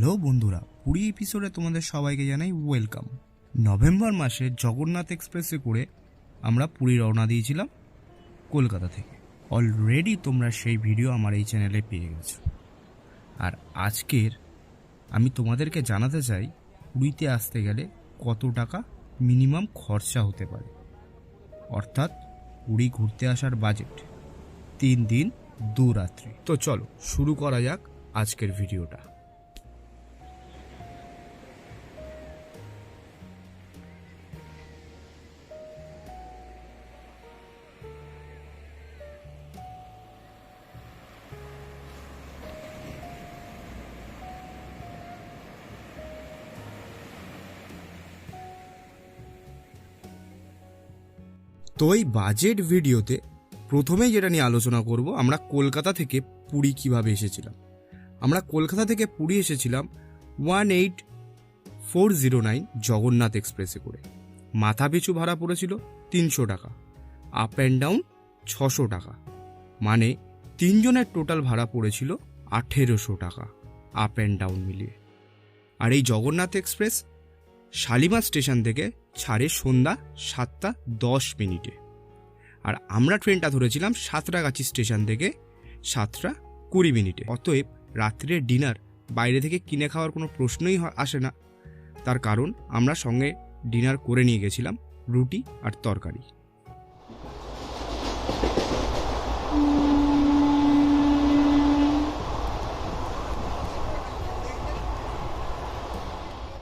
Hello বন্ধুরা, পুরী এপিসোডে তোমাদের সবাইকে জানাই ওয়েলকাম নভেম্বর মাসে জগন্নাথ এক্সপ্রেসে করে আমরা পুরী রওনা দিয়েছিলাম কলকাতা থেকে। অলরেডি তোমরা সেই ভিডিও আমার এই চ্যানেলে পেয়ে গেছো। আর আজকের আমি তোমাদেরকে জানাতে চাই, পুরীতে আসতে গেলে কত টাকা মিনিমাম খরচা হতে পারে? অর্থাৎ পুরী ঘুরতে আসার বাজেট তিন দিন দু রাত্রি। তো চলো, শুরু করা যাক আজকের ভিডিওটা তো এই বাজেট ভিডিওতে প্রথমেই যেটা নিয়ে আলোচনা করব, আমরা কলকাতা থেকে পুরী কীভাবে এসেছিলাম। আমরা কলকাতা থেকে পুরী এসেছিলাম one eight four zero nine Jagannath এক্সপ্রেসে করে। মাথা পিছু ভাড়া পড়েছিল তিনশো টাকা আপ অ্যান্ড ডাউন ছশো টাকা মানে তিনজনের টোটাল ভাড়া পড়েছিল আঠেরোশো টাকা আপ অ্যান্ড ডাউন মিলিয়ে। আর এই জগন্নাথ এক্সপ্রেস শালিমার স্টেশন থেকে ছাড়ে সন্ধ্যা সাতটা দশ মিনিটে। আর আমরা ট্রেনটা ধরেছিলাম সাঁতরাগাছি স্টেশন থেকে সাতটা কুড়ি মিনিটে। অতএব রাত্রের ডিনার বাইরে থেকে কিনে খাওয়ার কোনো প্রশ্নই আসে না। তার কারণ আমরা সঙ্গে ডিনার করে নিয়ে গেছিলাম রুটি আর তরকারি।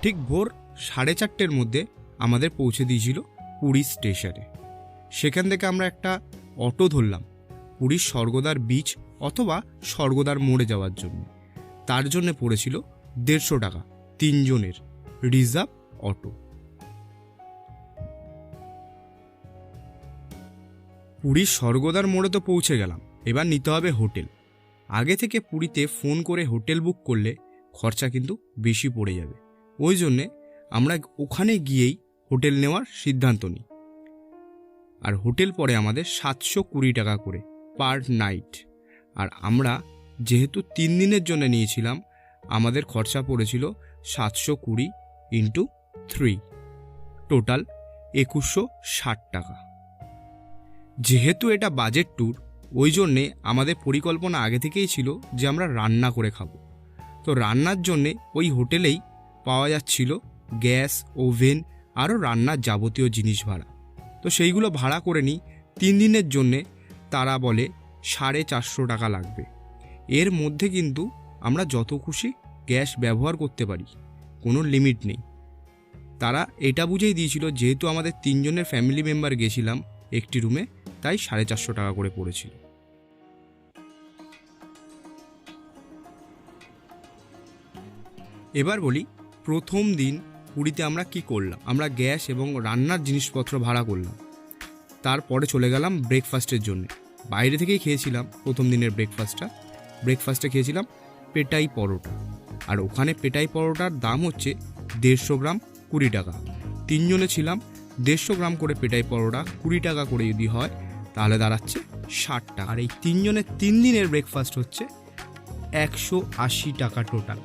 ঠিক ভোর সাড়ে চারটের মধ্যে আমাদের পৌঁছে দিয়েছিল পুরী স্টেশনে। সেখান থেকে আমরা একটা অটো ধরলাম, পুরীর স্বর্গদার বিচ অথবা স্বর্গদার মোড়ে যাওয়ার জন্য। তার জন্য পড়েছিল দেড়শো টাকা, তিনজনের রিজার্ভ অটো। পুরীর স্বর্গদার মোড়ে তো পৌঁছে গেলাম, এবার নিতে হবে হোটেল। আগে থেকে পুরীতে ফোন করে হোটেল বুক করলে খরচা কিন্তু বেশি পড়ে যাবে। ওই জন্যে আমরা ওখানে গিয়েই হোটেল নেওয়ার সিদ্ধান্ত নিই। আর হোটেল পড়ে আমাদের সাতশো কুড়ি টাকা করে পার নাইট। আর আমরা যেহেতু তিন দিনের জন্য নিয়েছিলাম, আমাদের খরচা পড়েছিল সাতশো কুড়ি ইন্টু থ্রি। টোটাল একুশশো ষাট টাকা। যেহেতু এটা বাজেট ট্যুর, ওই জন্যে আমাদের পরিকল্পনা আগে থেকেই ছিল যে আমরা রান্না করে খাব। তো রান্নার জন্যে ওই হোটেলেই পাওয়া যাচ্ছিল গ্যাস, ওভেন, আরও রান্নার যাবতীয় জিনিস ভাড়া। তো সেইগুলো ভাড়া করে নিই। তিন দিনের জন্যে তারা বলে সাড়ে চারশো টাকা লাগবে। এর মধ্যে কিন্তু আমরা যত খুশি গ্যাস ব্যবহার করতে পারি। কোনো লিমিট নেই। তারা এটা বুঝেই দিয়েছিল, যেহেতু আমাদের তিনজনের ফ্যামিলি মেম্বার গেছিলাম একটি রুমে, তাই সাড়ে চারশো টাকা করে পড়েছিল। এবার বলি, প্রথম দিন পুরীতে আমরা কি করলাম? আমরা গ্যাস এবং রান্নার জিনিসপত্র ভাড়া করলাম। তারপরে চলে গেলাম ব্রেকফাস্টের জন্য। বাইরে থেকেই খেয়েছিলাম প্রথম দিনের ব্রেকফাস্টটা ব্রেকফাস্টে খেয়েছিলাম পেটাই পরোটা। আর ওখানে পেটাই পরোটার দাম হচ্ছে দেড়শো গ্রাম কুড়ি টাকা। তিনজনে ছিলাম, দেড়শো গ্রাম করে পেটাই পরোটা কুড়ি টাকা করে যদি হয়, তাহলে দাঁড়াচ্ছে ষাট টাকা। আর এই তিনজনের তিন দিনের ব্রেকফাস্ট হচ্ছে একশো আশি টাকা টোটাল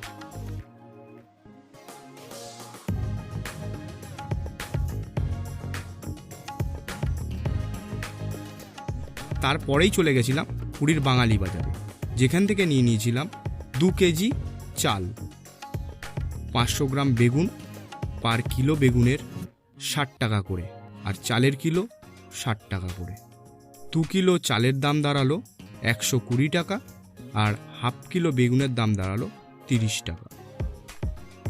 তারপরেই চলে গেছিলাম পুরীর বাঙালি বাজারে। যেখান থেকে নিয়ে নিয়েছিলাম দু কেজি চাল। পাঁচশো গ্রাম বেগুন, পার কিলো বেগুনের ষাট টাকা করে আর চালের কিলো ষাট টাকা করে। দু কিলো চালের দাম দাঁড়াল একশো কুড়ি টাকা আর হাফ কিলো বেগুনের দাম দাঁড়াল তিরিশ টাকা।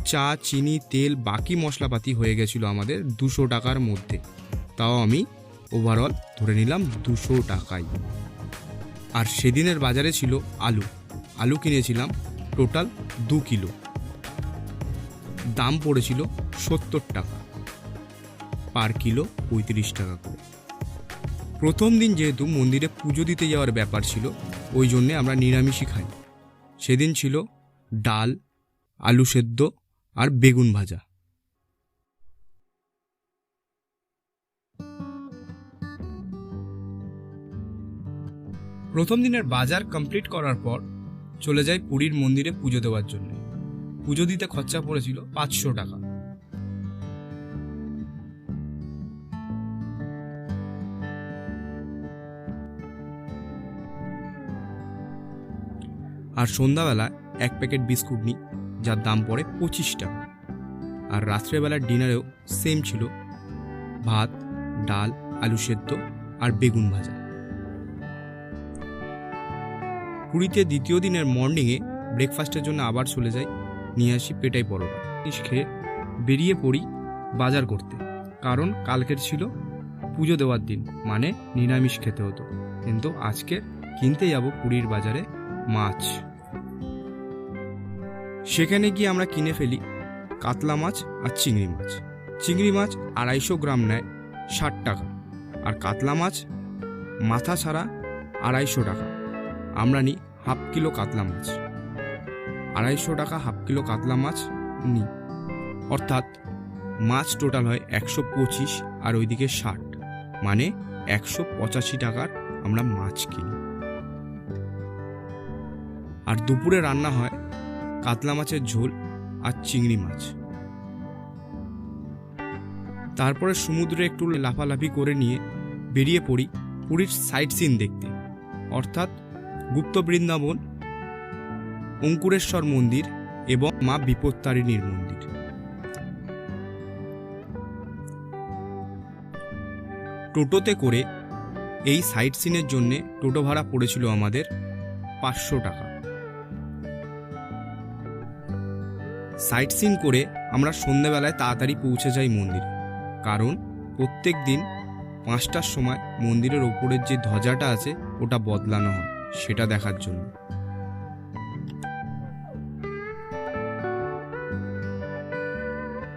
চা, চিনি, তেল, বাকি মশলাপাতি হয়ে গেছিল আমাদের দুশো টাকার মধ্যে। তাও আমি ওভারঅল ধরে নিলাম দুশো টাকায়। আর সেদিনের বাজারে ছিল আলু। আলু কিনেছিলাম টোটাল দু কিলো। দাম পড়েছিল সত্তর টাকা। পার কিলো পঁয়ত্রিশ টাকা করে। প্রথম দিন যেহেতু মন্দিরে পুজো দিতে যাওয়ার ব্যাপার ছিল, ওই জন্যে আমরা নিরামিষই খাই। সেদিন ছিল ডাল, আলু সেদ্ধ আর বেগুন ভাজা। প্রথম দিনের বাজার কমপ্লিট করার পর চলে যাই পুরীর মন্দিরে পুজো দেওয়ার জন্য। পুজো দিতে খরচা পড়েছিল পাঁচশো টাকা। আর সন্ধ্যাবেলা এক প্যাকেট বিস্কুট নিই, যার দাম পড়ে পঁচিশ টাকা। আর রাত্রেবেলার ডিনারেও সেম ছিল, ভাত, ডাল, আলু সেদ্ধ আর বেগুন ভাজা। পুরীতে দ্বিতীয় দিনের মর্নিংয়ে ব্রেকফাস্টের জন্য আবার চলে যাই, নিয়ে আসি পেটাই পরোটা। জিনিস খেয়ে বেরিয়ে পড়ি বাজার করতে। কারণ কালকের ছিল পুজো দেওয়ার দিন মানে নিরামিষ খেতে হতো। কিন্তু আজকে কিনতে যাব পুরীর বাজারে মাছ। সেখানে গিয়ে আমরা কিনে ফেলি কাতলা মাছ আর চিংড়ি মাছ। চিংড়ি মাছ আড়াইশো গ্রাম নেয় ষাট টাকা। আর কাতলা মাছ মাথা ছাড়া আড়াইশো টাকা। আমরা নিই হাফ কিলো কাতলা মাছ। আড়াইশো টাকা হাফ কিলো কাতলা মাছ নিই অর্থাৎ মাছ টোটাল হয় একশো পঁচিশ আর ওইদিকে ষাট। মানে একশো পঁচাশি টাকার আমরা মাছ কিনি। আর দুপুরে রান্না হয় কাতলা মাছের ঝোল আর চিংড়ি মাছ। তারপরে সমুদ্রে একটু লাফালাফি করে নিয়ে বেরিয়ে পড়ি পুরীর সাইট সিন দেখতে। অর্থাৎ গুপ্ত বৃন্দাবন, অঙ্কুরেশ্বর মন্দির এবং মা বিপত্তারিণীর মন্দির। টোটোতে করে এই সাইট সিনের জন্যে টোটো ভাড়া পড়েছিল আমাদের পাঁচশো টাকা। সাইট সিন করে আমরা সন্ধেবেলায় তাড়াতাড়ি পৌঁছে যাই মন্দিরে। কারণ প্রত্যেক দিন পাঁচটার সময় মন্দিরের ওপরের যে ধ্বজাটা আছে, ওটা বদলানো হয়। সেটা দেখার জন্য।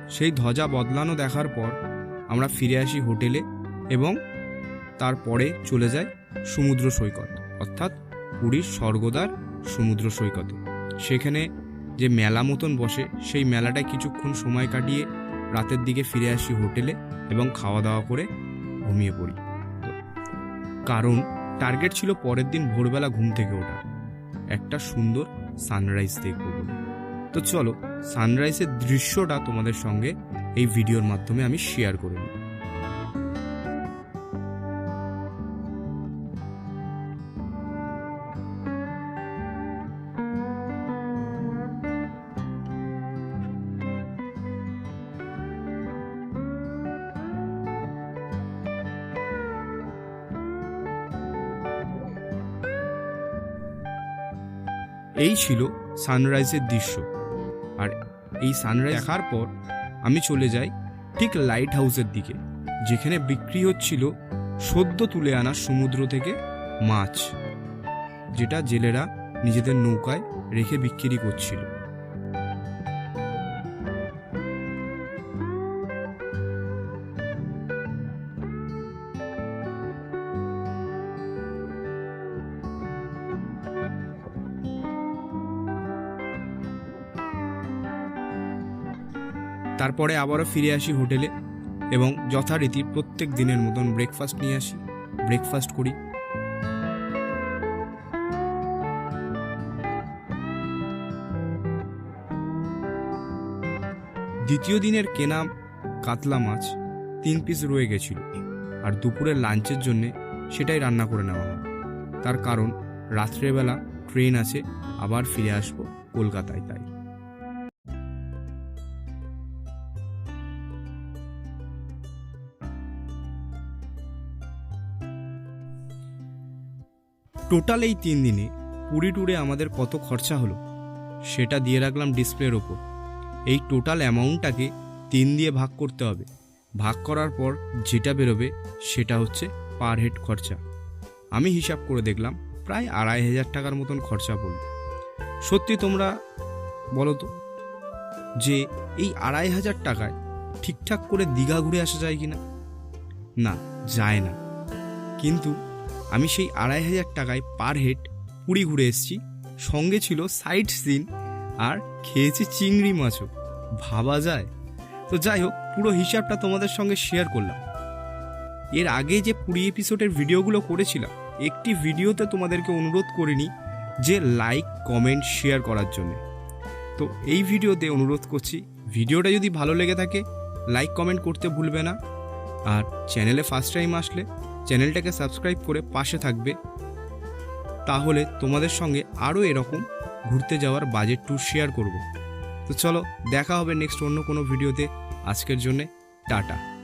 সেই ধ্বজা বদলানো দেখার পর আমরা ফিরে আসি হোটেলে এবং তারপরে চলে যাই সমুদ্র সৈকত, অর্থাৎ পুরীর স্বর্গদ্বার সমুদ্র সৈকতে। সেখানে যে মেলা মতন বসে, সেই মেলাটায় কিছুক্ষণ সময় কাটিয়ে রাতের দিকে ফিরে আসি হোটেলে এবং খাওয়া দাওয়া করে ঘুমিয়ে পড়ি। কারণ টার্গেট ছিল পরের দিন ভোরবেলা ঘুম থেকে ওঠা। একটা সুন্দর সানরাইজ দেখব বলে। তো চলো, সানরাইজের দৃশ্যটা তোমাদের সঙ্গে এই ভিডিওর মাধ্যমে আমি শেয়ার করে নিই। এই ছিল সানরাইজের দৃশ্য। আর এই সানরাইজ দেখার পর আমি চলে যাই ঠিক লাইট হাউসের দিকে, যেখানে বিক্রি হচ্ছিল সদ্য তুলে আনা সমুদ্র থেকে মাছ, যেটা জেলেরা নিজেদের নৌকায় রেখে বিক্রি করছিল। তারপরে আবারও ফিরে আসি হোটেলে এবং যথারীতি প্রত্যেক দিনের মতন ব্রেকফাস্ট নিয়ে আসি। ব্রেকফাস্ট করি। দ্বিতীয় দিনের কেনা কাতলা মাছ তিন পিস রয়ে গেছিল আর দুপুরের লাঞ্চের জন্যে সেটাই রান্না করে নেওয়া হয় তার কারণ রাত্রেবেলা ট্রেন আছে, আবার ফিরে আসব কলকাতায়, তাই। টোটাল এই তিন দিনে পুরী ট্যুরে আমাদের কত খরচা হলো, সেটা দিয়ে রাখলাম ডিসপ্লের ওপর। এই টোটাল অ্যামাউন্টটাকে তিন দিয়ে ভাগ করতে হবে। ভাগ করার পর যেটা বেরোবে সেটা হচ্ছে পার হেড খরচা। আমি হিসাব করে দেখলাম, প্রায় আড়াই হাজার টাকার মতন খরচা পড়ল। সত্যি তোমরা বলো তো যে এই আড়াই হাজার টাকায় ঠিকঠাক করে দীঘা ঘুরে আসা যায় কি না না, যায় না। কিন্তু আমি সেই আড়াই হাজার টাকায় পার হেড পুরী ঘুরে এসেছি। সঙ্গে ছিল সাইট সিন আর খেয়েছি চিংড়ি মাছও। ভাবা যায়। তো যাই হোক, পুরো হিসাবটা তোমাদের সঙ্গে শেয়ার করলাম। এর আগে যে পুরী এপিসোডের ভিডিওগুলো করেছিলাম, একটি ভিডিওতে তোমাদেরকে অনুরোধ করিনি যে লাইক কমেন্ট শেয়ার করার জন্য। তো এই ভিডিওতে অনুরোধ করছি ভিডিওটা যদি ভালো লেগে থাকে লাইক কমেন্ট করতে ভুলবে না। আর চ্যানেলে ফার্স্ট টাইম আসলে চ্যানেলটাকে সাবস্ক্রাইব করে পাশে থাকবে। তাহলে তোমাদের সঙ্গে আরও এরকম ঘুরতে যাওয়ার বাজেট ট্যুর শেয়ার করব। তো চলো, দেখা হবে নেক্সট অন্য কোনো ভিডিওতে আজকের জন্যে, টাটা।